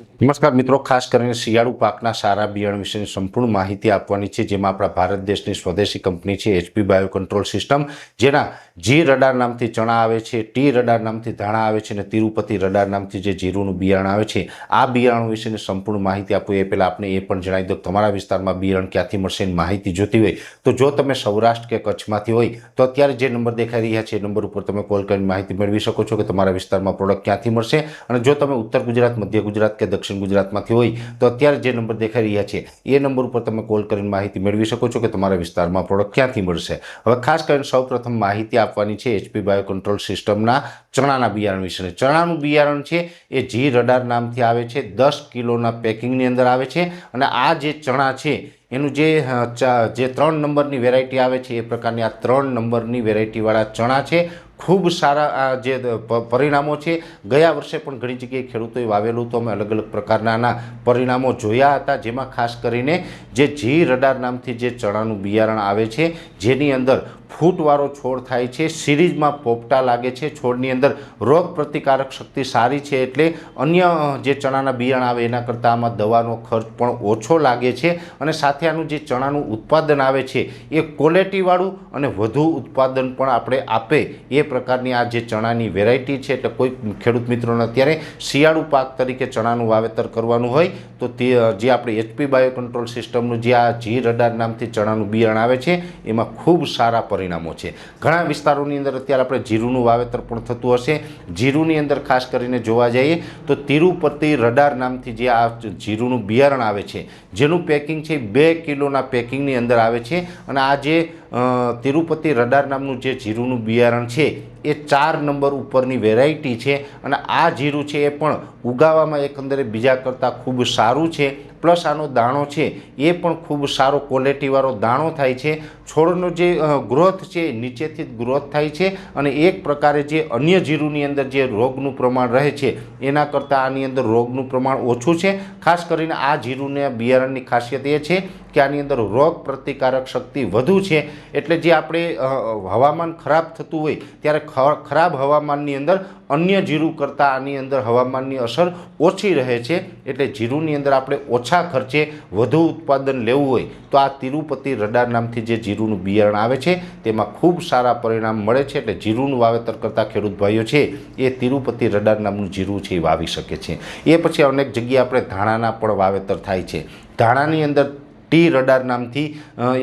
નમસ્કાર મિત્રો, ખાસ કરીને શિયાળુ પાકના સારા બિયારણ વિશેની સંપૂર્ણ માહિતી આપવાની છે, જેમાં આપણા ભારત દેશની સ્વદેશી કંપની છે એચપી બાયો કંટ્રોલ સિસ્ટમ જેના જી રડાર નામથી ચણા આવે છે ટી રડાર નામથી ધાણા આવે છે અને તિરુપતિ રડાર નામથી જે જીરુનું બિયારણ આવે છે. આ બિયારણ વિશેની સંપૂર્ણ માહિતી આપું, એ પહેલાં આપણે એ પણ જણાવી દો તમારા વિસ્તારમાં બિયારણ ક્યાંથી મળશે એની માહિતી જોતી હોય. તો જો તમે સૌરાષ્ટ્ર કે કચ્છમાંથી હોય, તો અત્યારે જે નંબર દેખાઈ રહ્યા છે, એ નંબર ઉપર તમે કોલ કરીને માહિતી મેળવી શકો છો કે તમારા વિસ્તારમાં પ્રોડક્ટ ક્યાંથી મળશે. અને જો તમે ઉત્તર ગુજરાત, મધ્ય ગુજરાત કે દક્ષિણ ગુજરાતમાંથી હોય, તો અત્યારે જે નંબર દેખાઈ રહ્યા છે, એ નંબર ઉપર તમે કોલ કરીને માહિતી મેળવી શકો છો કે તમારા વિસ્તારમાં પ્રોડક્ટ ક્યાંથી મળશે. હવે ખાસ કરીને સૌપ્રથમ માહિતી આપવાની છે એચપી બાયો કંટ્રોલ સિસ્ટમના ચણાના બિયારણ વિશે. ચણાનું બિયારણ છે, એ જી રડાર નામથી આવે છે, દસ કિલોના પેકિંગની અંદર આવે છે અને આ જે ચણા છે, એનું જે જે ત્રણ નંબરની વેરાયટી આવે છે, એ પ્રકારની આ ત્રણ નંબરની વેરાયટીવાળા ચણા છે ખૂબ સારા આ જે પરિણામો છે. ગયા વર્ષે પણ ઘણી જગ્યાએ ખેડૂતોએ વાવેલું તો અમે અલગ અલગ પ્રકારના પરિણામો જોયા હતા. જેમાં ખાસ કરીને જે જી રડાર નામથી જે ચણાનું બિયારણ આવે છે, જેની અંદર ફૂટવાળો છોડ થાય છે સિરીઝમાં પોપટા લાગે છે, છોડની અંદર રોગ પ્રતિકારક શક્તિ સારી છે એટલે અન્ય જે ચણાના બિયાણ આવે એના કરતાં આમાં દવાનો ખર્ચ પણ ઓછો લાગે છે અને સાથે આનું જે ચણાનું ઉત્પાદન આવે છે એ ક્વોલિટીવાળું અને વધુ ઉત્પાદન પણ આપણે આપે એ પ્રકારની આ જે ચણાની વેરાયટી છે એટલે કોઈ ખેડૂત મિત્રોને અત્યારે શિયાળુ પાક તરીકે ચણાનું વાવેતર કરવાનું હોય તો તે જે આપણે એચપી બાયો કંટ્રોલ સિસ્ટમનું જે આ જી રડાર નામથી ચણાનું બિયાણ આવે છે એમાં ખૂબ સારા પરિણામો છે. ઘણા વિસ્તારોની અંદર અત્યારે આપણે જીરુનું વાવેતર પણ થતું હશે. જીરુની અંદર ખાસ કરીને જોવા જઈએ તો તિરુપતિ રડાર નામથી જે આ જીરુનું બિયારણ આવે છે, જેનું પેકિંગ છે બે કિલોના પેકિંગની અંદર આવે છે. અને આ જે તિરુપતિ રડાર નામનું જે જીરુનું બિયારણ છે એ ચાર નંબર ઉપરની વેરાયટી છે અને આ જીરું છે એ પણ ઉગાવવામાં એકંદરે બીજા કરતાં ખૂબ સારું છે. પ્લસ આનો દાણો છે એ પણ ખૂબ સારો ક્વોલિટીવાળો દાણો થાય છે. છોડનો જે ગ્રોથ છે નીચેથી જ ગ્રોથ થાય છે અને એક પ્રકારે જે અન્ય જીરુની અંદર જે રોગનું પ્રમાણ રહે છે એના કરતાં આની અંદર રોગનું પ્રમાણ ઓછું છે. ખાસ કરીને આ જીરુંને, બિયારણની ખાસિયત એ છે કે આની અંદર રોગ પ્રતિકારક શક્તિ વધુ છે. એટલે જે આપણે હવામાન ખરાબ થતું હોય ત્યારે ખરાબ હવામાનની અંદર, અન્ય જીરું કરતાં આની અંદર હવામાનની અસર ઓછી રહે છે, એટલે જીરુંની અંદર આપણે ઓછા ખર્ચે વધુ ઉત્પાદન લેવું હોય, તો આ તિરુપતિ રડાર નામથી જે જીરુંનું બિયારણ આવે છે, તેમાં ખૂબ સારા પરિણામ મળે છે, એટલે જીરુંનું વાવેતર કરતા ખેડૂત ભાઈઓ છે, એ તિરુપતિ રડાર નામનું જીરું છે, એ વાવી શકે છે. એ પછી અનેક જગ્યાએ આપણે ધાણાના પણ વાવેતર થાય છે. ધાણાની અંદર ટી રડાર નામથી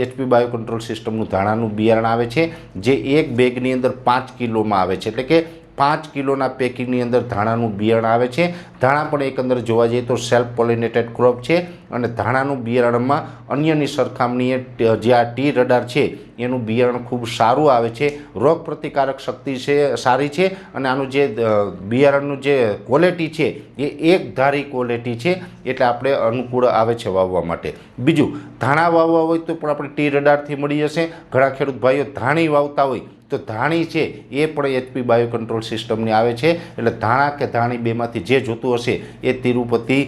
એચપી બાયો કંટ્રોલ સિસ્ટમનું ધાણાનું બિયારણ આવે છે, જે એક બેગની અંદર પાંચ કિલોમાં આવે છે. એટલે કે પાંચ કિલોના પેકિંગની અંદર ધાણાનું બિયારણ આવે છે. ધાણા પણ એકંદર જોવા જઈએ તો સેલ્ફ પોલિનેટેડ ક્રોપ છે અને ધાણાનું બિયારણમાં અન્યની સરખામણીએ જે આ ટી રડાર છે, એનું બિયારણ ખૂબ સારું આવે છે. રોગ પ્રતિકારક શક્તિ છે, સારી છે અને આનું જે બિયારણનું જે ક્વોલિટી છે, એ એક ધારી ક્વોલિટી છે એટલે આપણે અનુકૂળ આવે છે વાવવા માટે. બીજું, ધાણા વાવવા હોય તો પણ આપણે ટી રડારથી મળી જશે. ઘણા ખેડૂત ભાઈઓ ધાણી વાવતા હોય તો ધાણી છે, એ પણ એચપી બાયો કંટ્રોલ સિસ્ટમની આવે છે. એટલે ધાણા કે ધાણી બેમાંથી જે જોતું હશે, એ તિરુપતિ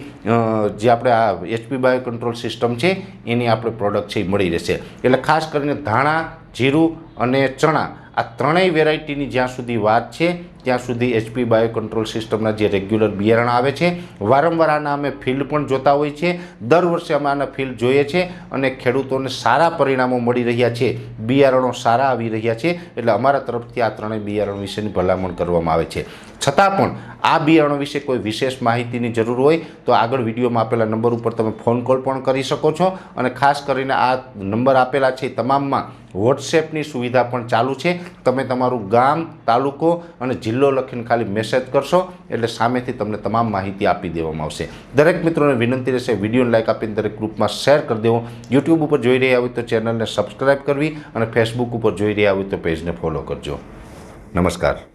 જે આપણે આ એચપી બાયો કંટ્રોલ સિસ્ટમ છે, એની આપણે પ્રોડક્ટ છે એ મળી રહેશે. એટલે ખાસ કરીને ધાણા, જીરું અને ચણા, આ ત્રણેય વેરાયટીની જ્યાં સુધી વાત છે ત્યાં સુધી એચપી બાયો કંટ્રોલ સિસ્ટમના જે રેગ્યુલર બિયારણ આવે છે, વારંવાર આના અમે ફિલ્ડ પણ જોતા હોઈએ છીએ દર વર્ષે અમે આના ફિલ્ડ જોઈએ છે અને ખેડૂતોને સારા પરિણામો મળી રહ્યા છે, બિયારણો સારા આવી રહ્યા છે, એટલે અમારા તરફથી આ ત્રણેય બિયારણ વિશેની ભલામણ કરવામાં આવે છે. છતાં પણ આ બિયારણો વિશે કોઈ વિશેષ માહિતીની જરૂર હોય તો આગળ વિડીયોમાં આપેલા નંબર ઉપર તમે ફોન કોલ પણ કરી શકો છો અને ખાસ કરીને આ નંબર આપેલા છે તમામમાં વોટ્સએપની સુવિધા પણ ચાલુ છે. તમે તમારું ગામ, તાલુકો અને લખીને ખાલી મેસેજ કરશો એટલે સામેથી તમને તમામ માહિતી આપી દેવામાં આવશે. દરેક મિત્રોને વિનંતી રહેશે, વિડીયોને લાઇક આપીને દરેક ગ્રુપમાં શેર કરી દેવો. યુટ્યુબ ઉપર જોઈ રહ્યા હોય તો ચેનલને સબસ્ક્રાઈબ કરવી અને ફેસબુક ઉપર જોઈ રહ્યા હોય તો પેજને ફોલો કરજો. નમસ્કાર.